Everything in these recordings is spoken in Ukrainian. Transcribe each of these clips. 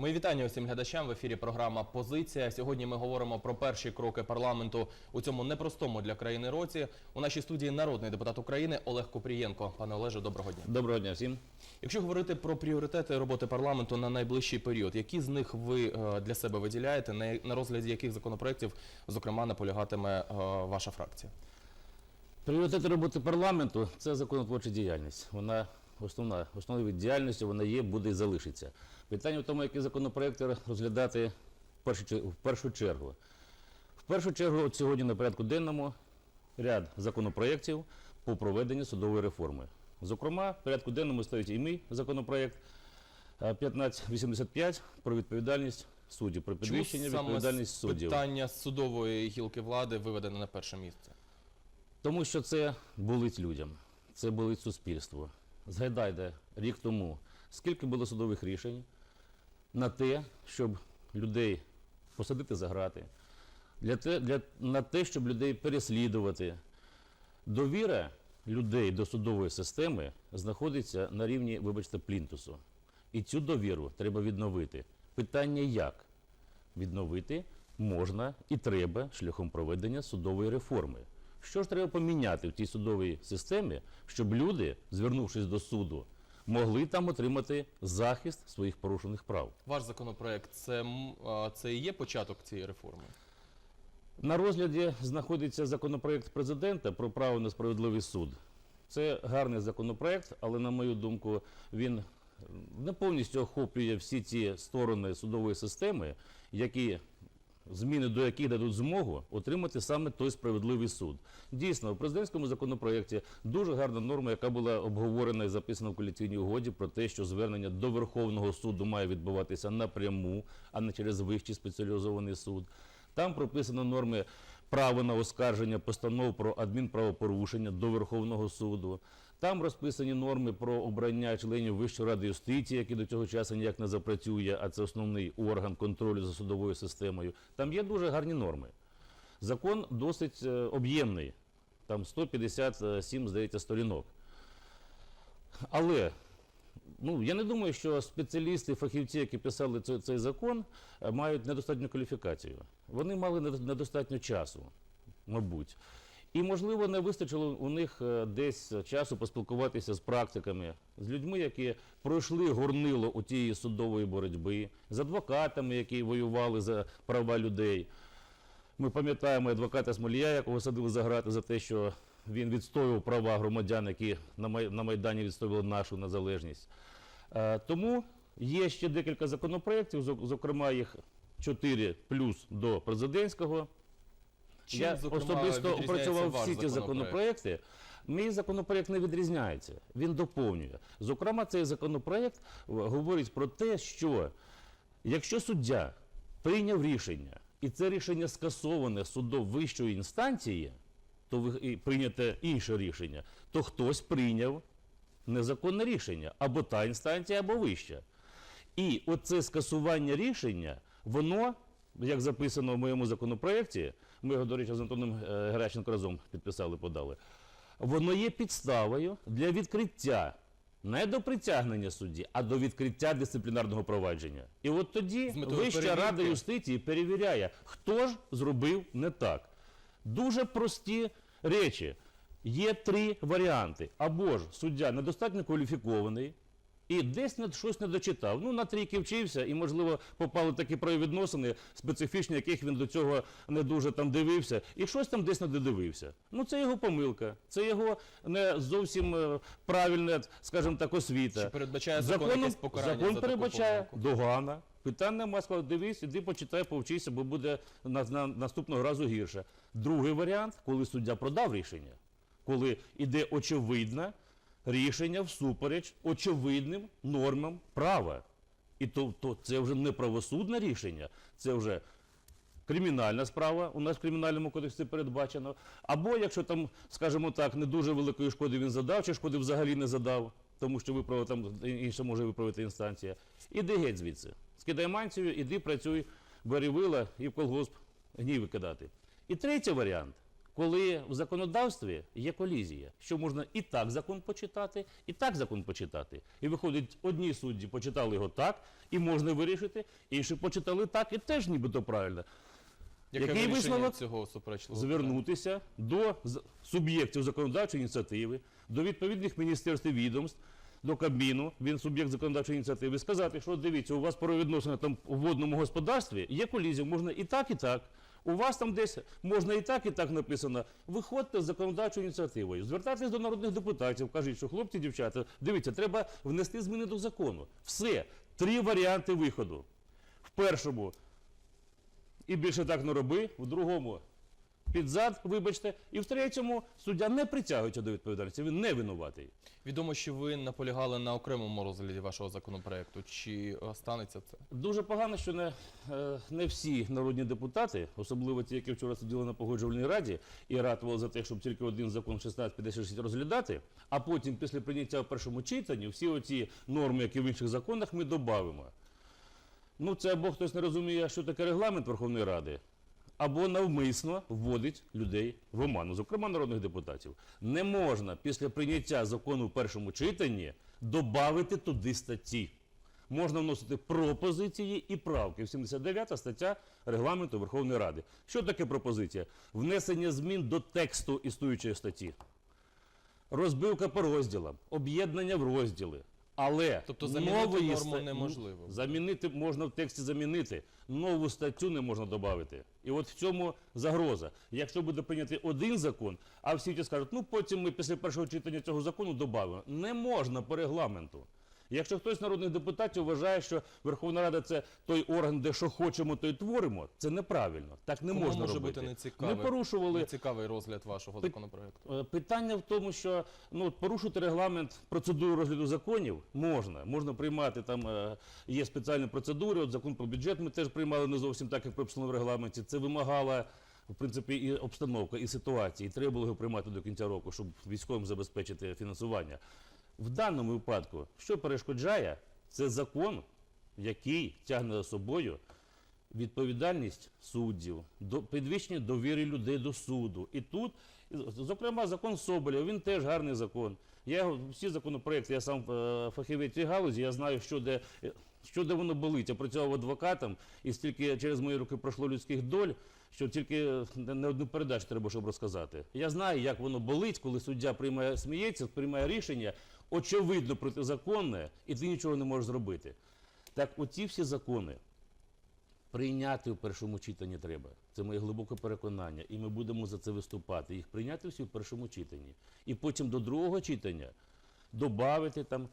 Мої вітання усім глядачам в ефірі. Програма Позиція. Сьогодні ми говоримо про перші кроки парламенту у цьому непростому для країни році. У нашій студії народний депутат України Олег Купрієнко. Пане Олеже, доброго дня. Доброго дня всім. Якщо говорити про пріоритети роботи парламенту на найближчий період, які з них ви е, для себе виділяєте? На, розгляді яких законопроєктів, зокрема, наполягатиме е, ваша фракція? Пріоритети роботи парламенту це законотворча діяльність. Вона основна, основною від діяльності вона є, буде і залишиться. Питання в тому, які законопроекти розглядати в першу, чергу. В першу чергу, от сьогодні на порядку денному ряд законопроєктів по проведенню судової реформи. Зокрема, в порядку денному стоїть і мій законопроєкт е, 1585 про відповідальність суддів, про підвищення Чому саме відповідальність суддів. питання судової гілки влади виведене на перше місце? Тому що це болить людям, це болить суспільству. Згадайте рік тому, скільки було судових рішень на те, щоб людей посадити за грати, для те, для, на те, щоб людей переслідувати. Довіра людей до судової системи знаходиться на рівні, вибачте, плінтусу. І цю довіру треба відновити. Питання як? відновити можна і треба шляхом проведення судової реформи. Що ж треба поміняти в тій судовій системі, щоб люди, звернувшись до суду, могли там отримати захист своїх порушених прав? Ваш законопроект це, це і є початок цієї реформи? На розгляді знаходиться законопроект президента про право на справедливий суд. Це гарний законопроект, але на мою думку, він не повністю охоплює всі ті сторони судової системи, які зміни до яких дадуть змогу отримати саме той справедливий суд. Дійсно, в президентському законопроекті дуже гарна норма, яка була обговорена і записана в коаліційній угоді про те, що звернення до Верховного суду має відбуватися напряму, а не через вищий спеціалізований суд. Там прописано норми права на оскарження постанов про адмінправопорушення до Верховного суду. Там розписані норми про обрання членів Вищої ради юстиції, які до цього часу ніяк не запрацює, а це основний орган контролю за судовою системою. Там є дуже гарні норми. Закон досить е, об'ємний, там 157, здається, сторінок. Але ну, я не думаю, що спеціалісти, фахівці, які писали цей, цей закон, е, мають недостатню кваліфікацію. Вони мали недостатньо часу, мабуть. І, можливо, не вистачило у них е, десь часу поспілкуватися з практиками, з людьми, які пройшли горнило у тієї судової боротьби, з адвокатами, які воювали за права людей. Ми пам'ятаємо адвоката Смолія, якого садили за грати за те, що він відстоював права громадян, які на Майдані відстоювали нашу незалежність. Е, Тому є ще декілька законопроєктів, зокрема їх чотири плюс до президентського. Чим, Я зокрема, особисто опрацював всі ці законопроект? законопроекти. Мій законопроект не відрізняється, він доповнює. Зокрема, цей законопроект е, говорить про те, що якщо суддя прийняв рішення, і це рішення скасоване судом вищої інстанції, то ви- прийняте інше рішення, то хтось прийняв незаконне рішення або та інстанція, або вища. І оце скасування рішення, воно, як записано в моєму законопроекті, ми його, до речі, з Антоном е, Геращенко разом підписали, подали, воно є підставою для відкриття не до притягнення судді, а до відкриття дисциплінарного провадження. І от тоді Вища перевірки? рада юстиції перевіряє, хто ж зробив не так. Дуже прості речі. Є три варіанти. Або ж суддя недостатньо кваліфікований і десь щось не дочитав. Ну, на трійки вчився, і, можливо, попали такі правовідносини, специфічні, яких він до цього не дуже там дивився, і щось там десь не додивився. Ну, це його помилка, це його не зовсім е, правильна, скажімо так, освіта. Чи передбачає закон якесь покарання закон за передбачає догана. Питань нема, сказав, дивись, іди почитай, повчися, бо буде на, на, наступного разу гірше. Другий варіант, коли суддя продав рішення, коли іде очевидне рішення всупереч очевидним нормам права. І то, то це вже не правосудне рішення, це вже кримінальна справа, у нас в кримінальному кодексі передбачено. Або якщо там, скажімо так, не дуже великої шкоди він задав, чи шкоди взагалі не задав, тому що виправив там інша може виправити інстанція. Іди геть звідси. Скидай мантію, іди працюй, бери вила і в колгосп гній викидати. І третій варіант, коли в законодавстві є колізія, що можна і так закон почитати, і так закон почитати. І виходить, одні судді почитали його так, і можна вирішити, інші почитали так, і теж нібито правильно. Яке Який висновок? цього суперечливого? Звернутися до суб'єктів законодавчої ініціативи, до відповідних міністерств і відомств, до Кабміну, він суб'єкт законодавчої ініціативи, сказати, що дивіться, у вас правовідносини там у водному господарстві є колізія, можна і так, і так. У вас там десь можна і так, і так написано. Виходьте з законодавчою ініціативою, звертайтесь до народних депутатів, кажіть, що хлопці, дівчата, дивіться, треба внести зміни до закону. Все, три варіанти виходу. В першому і більше так не роби, в другому під зад, вибачте, і в третьому суддя не притягується до відповідальності, він не винуватий. Відомо, що ви наполягали на окремому розгляді вашого законопроекту. Чи е, станеться це? Дуже погано, що не, е, не всі народні депутати, особливо ті, які вчора сиділи на погоджувальній раді і ратували за те, щоб тільки один закон 1656 розглядати, а потім після прийняття в першому читанні всі оці норми, які в інших законах, ми додамо. Ну, це або хтось не розуміє, що таке регламент Верховної Ради, або навмисно вводить людей в оману, зокрема народних депутатів. Не можна після прийняття закону в першому читанні додати туди статті. Можна вносити пропозиції і правки. 79 стаття регламенту Верховної Ради. Що таке пропозиція? Внесення змін до тексту існуючої статті. Розбивка по розділам, об'єднання в розділи. Але Тобто замінити нової норму ста- неможливо. Замінити можна в тексті замінити. Нову статтю не можна додати. І от в цьому загроза. Якщо буде прийнятий один закон, а всі ті скажуть, ну потім ми після першого читання цього закону додамо. Не можна по регламенту. Якщо хтось з народних депутатів вважає, що Верховна Рада це той орган, де що хочемо, то й творимо, це неправильно. Так не Кому можна може робити. бути нецікавий, Ми порушували нецікавий розгляд вашого законопроекту? Е, Питання в тому, що ну, порушити регламент процедуру розгляду законів можна. Можна приймати там е, є спеціальні процедури. От закон про бюджет ми теж приймали не зовсім так, як прописано в регламенті. Це вимагала в принципі і обстановка, і ситуація. І треба було його приймати до кінця року, щоб військовим забезпечити фінансування. В даному випадку, що перешкоджає, це закон, який тягне за собою відповідальність суддів, підвищення довіри людей до суду. І тут, зокрема, закон Соболєва, він теж гарний закон. Я його- всі законопроекти, я сам е, фахівець цієї галузі, я знаю, що де, що де воно болить. Я працював адвокатом, і стільки через мої руки пройшло людських доль, що тільки е, не одну передачу треба, щоб розказати. Я знаю, як воно болить, коли суддя приймає, сміється, приймає рішення, очевидно протизаконне, і ти нічого не можеш зробити. Так, оці всі закони прийняти в першому читанні треба. Це моє глибоке переконання. І ми будемо за це виступати. Їх прийняти всі в першому читанні. І потім до другого читання додати там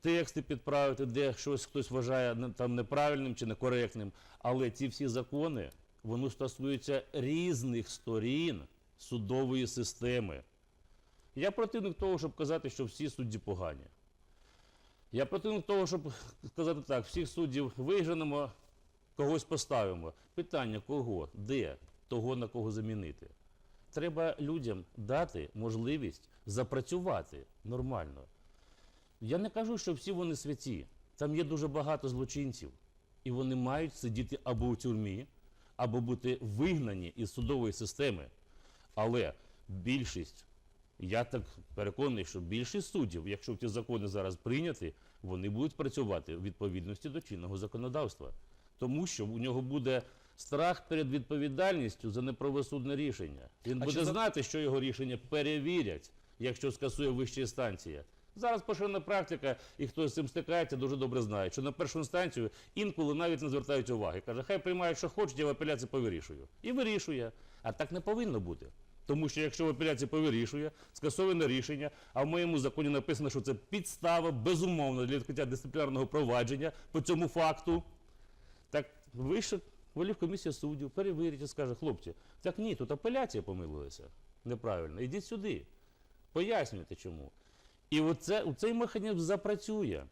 тексти підправити, де щось хтось вважає там неправильним чи некоректним. Але ці всі закони, вони стосуються різних сторін судової системи. Я противник того, щоб казати, що всі судді погані. Я противник того, щоб сказати так, всіх суддів виженемо, когось поставимо. Питання кого, де, того на кого замінити. Треба людям дати можливість запрацювати нормально. Я не кажу, що всі вони святі. Там є дуже багато злочинців, і вони мають сидіти або у тюрмі, або бути вигнані із судової системи. Але більшість, я так переконаний, що більшість суддів, якщо ці закони зараз прийняті, вони будуть працювати в відповідності до чинного законодавства. Тому що у нього буде страх перед відповідальністю за неправосудне рішення. Він А буде чи знати, що його рішення перевірять, якщо скасує вища інстанція. Зараз поширена практика, і хто з цим стикається, дуже добре знає, що на першу інстанцію інколи навіть не звертають уваги. Каже, хай приймають, що хочуть, я в апеляції повирішую. І вирішує. А так не повинно бути. Тому що якщо в апеляції повирішує, скасоване рішення, а в моєму законі написано, що це підстава безумовно для відкриття дисциплінарного провадження по цьому факту, так вийшов волів комісія суддів, перевірить і скаже, хлопці, так ні, тут апеляція помилилася неправильно. Ідіть сюди. Пояснюйте чому. І оце, цей механізм запрацює.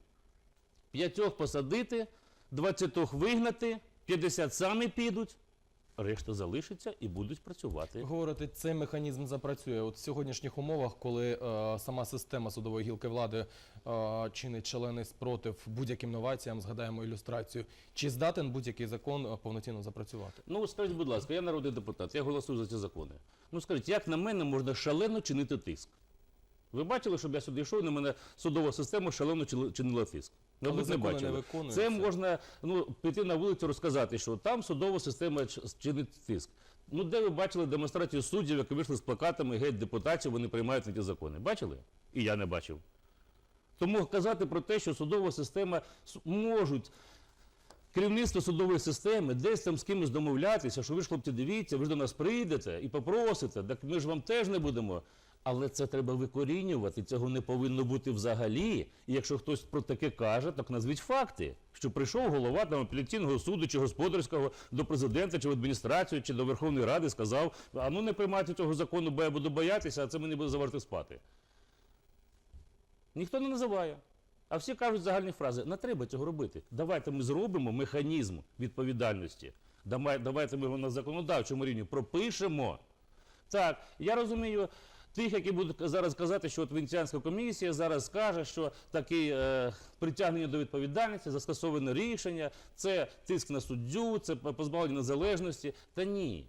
П'ятьох посадити, двадцятьох вигнати, 50 самі підуть. решта залишиться і будуть працювати. Говорите, цей механізм запрацює. От в сьогоднішніх умовах, коли е, сама система судової гілки влади е, чинить шалений спротив будь-яким новаціям, згадаємо ілюстрацію, чи здатен будь-який закон е, повноцінно запрацювати? Ну, скажіть, будь ласка, я народний депутат, я голосую за ці закони. Ну скажіть, як на мене можна шалено чинити тиск? Ви бачили, щоб я сюди йшов, на мене судова система шалено чинила тиск? Мабуть, не закони не Це можна ну, піти на вулицю розказати, що там судова система чинить тиск. Ну, де ви бачили демонстрацію суддів, які вийшли з плакатами геть депутатів, вони приймають ці закони? Бачили? І я не бачив. Тому казати про те, що судова система можуть керівництво судової системи десь там з кимось домовлятися, що ви ж, хлопці, дивіться, ви ж до нас прийдете і попросите, так ми ж вам теж не будемо. Але це треба викорінювати, цього не повинно бути взагалі. І якщо хтось про таке каже, так назвіть факти, що прийшов голова там апеляційного суду чи господарського до президента, чи в адміністрацію, чи до Верховної Ради, сказав: а ну не приймайте цього закону, бо я буду боятися, а це мені буде заварти спати. Ніхто не називає. А всі кажуть загальні фрази: не треба цього робити. Давайте ми зробимо механізм відповідальності. Давайте ми його на законодавчому рівні пропишемо. Так, я розумію тих, які будуть зараз казати, що от Венеціанська комісія зараз скаже, що таке притягнення до відповідальності за скасоване рішення, це тиск на суддю, це позбавлення незалежності. Та ні.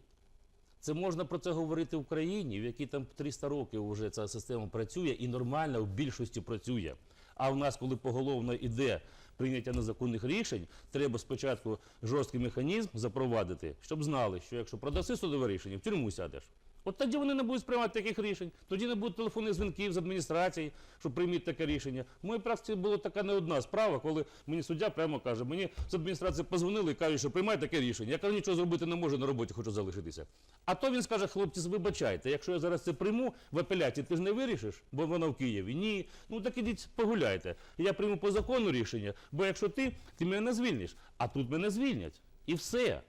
Це можна про це говорити в Україні, в якій там 300 років вже ця система працює і нормально в більшості працює. А в нас, коли поголовно йде прийняття незаконних рішень, треба спочатку жорсткий механізм запровадити, щоб знали, що якщо продаси судове рішення, в тюрму сядеш. От тоді вони не будуть приймати таких рішень, тоді не буде телефонних дзвінків з адміністрації, щоб прийміть таке рішення. В моїй практиці була така не одна справа, коли мені суддя прямо каже, мені з адміністрації позвонили і кажуть, що приймай таке рішення. Я кажу, нічого зробити не можу, на роботі хочу залишитися. А то він скаже, хлопці, вибачайте, якщо я зараз це прийму в апеляції, ти ж не вирішиш, бо вона в Києві. Ні. Ну так ідіть погуляйте. Я прийму по закону рішення, бо якщо ти, ти мене не звільниш, а тут мене звільнять. І все.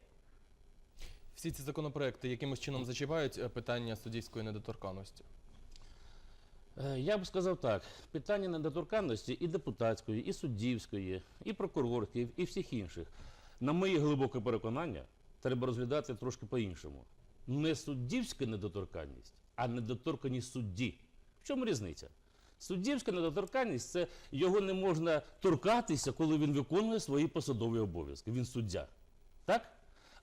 Всі ці законопроекти якимось чином зачіпають е, питання суддівської недоторканності. Е, Я б сказав так: питання недоторканності і депутатської, і суддівської, і прокурорської, і всіх інших, на моє глибоке переконання, треба розглядати трошки по-іншому. Не суддівська недоторканність, а недоторканність судді. В чому різниця? Суддівська недоторканність це його не можна торкатися, коли він виконує свої посадові обов'язки. Він суддя. Так?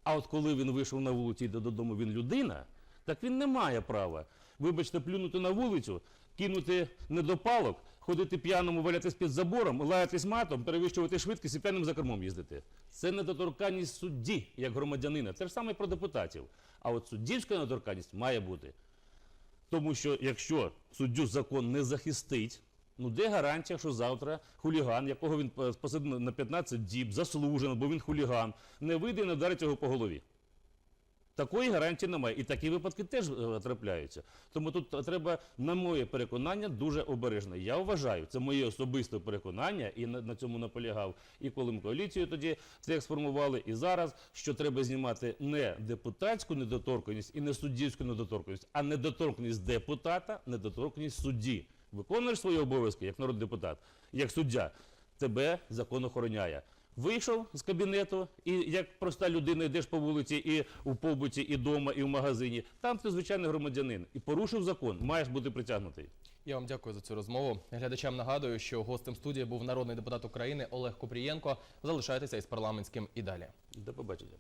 А от коли він вийшов на вулицю і йде додому, він людина, так він не має права, вибачте, плюнути на вулицю, кинути недопалок, ходити п'яному, валятись під забором, лаятись матом, перевищувати швидкість і п'яним за кермом їздити. Це недоторканність судді, як громадянина. Це ж саме про депутатів. А от суддівська недоторканність має бути. Тому що якщо суддю закон не захистить, ну де гарантія, що завтра хуліган, якого він е, посадив на 15 діб, заслужено, бо він хуліган, не вийде і не вдарить його по голові. Такої гарантії немає. І такі випадки теж е, трапляються. Тому тут треба, на моє переконання, дуже обережно. Я вважаю, це моє особисте переконання, і на, на цьому наполягав. І коли ми коаліцію тоді це сформували, і зараз, що треба знімати не депутатську недоторканність і не суддівську недоторканність, а недоторканність депутата, недоторканність судді. Виконуєш свої обов'язки як народний депутат, як суддя, тебе закон охороняє. Вийшов з кабінету, і як проста людина йдеш по вулиці, і у побуті, і вдома, і в магазині. Там ти звичайний громадянин і порушив закон, маєш бути притягнутий. Я вам дякую за цю розмову. Глядачам нагадую, що гостем студії був народний депутат України Олег Купрієнко. Залишайтеся із парламентським і далі. До побачення.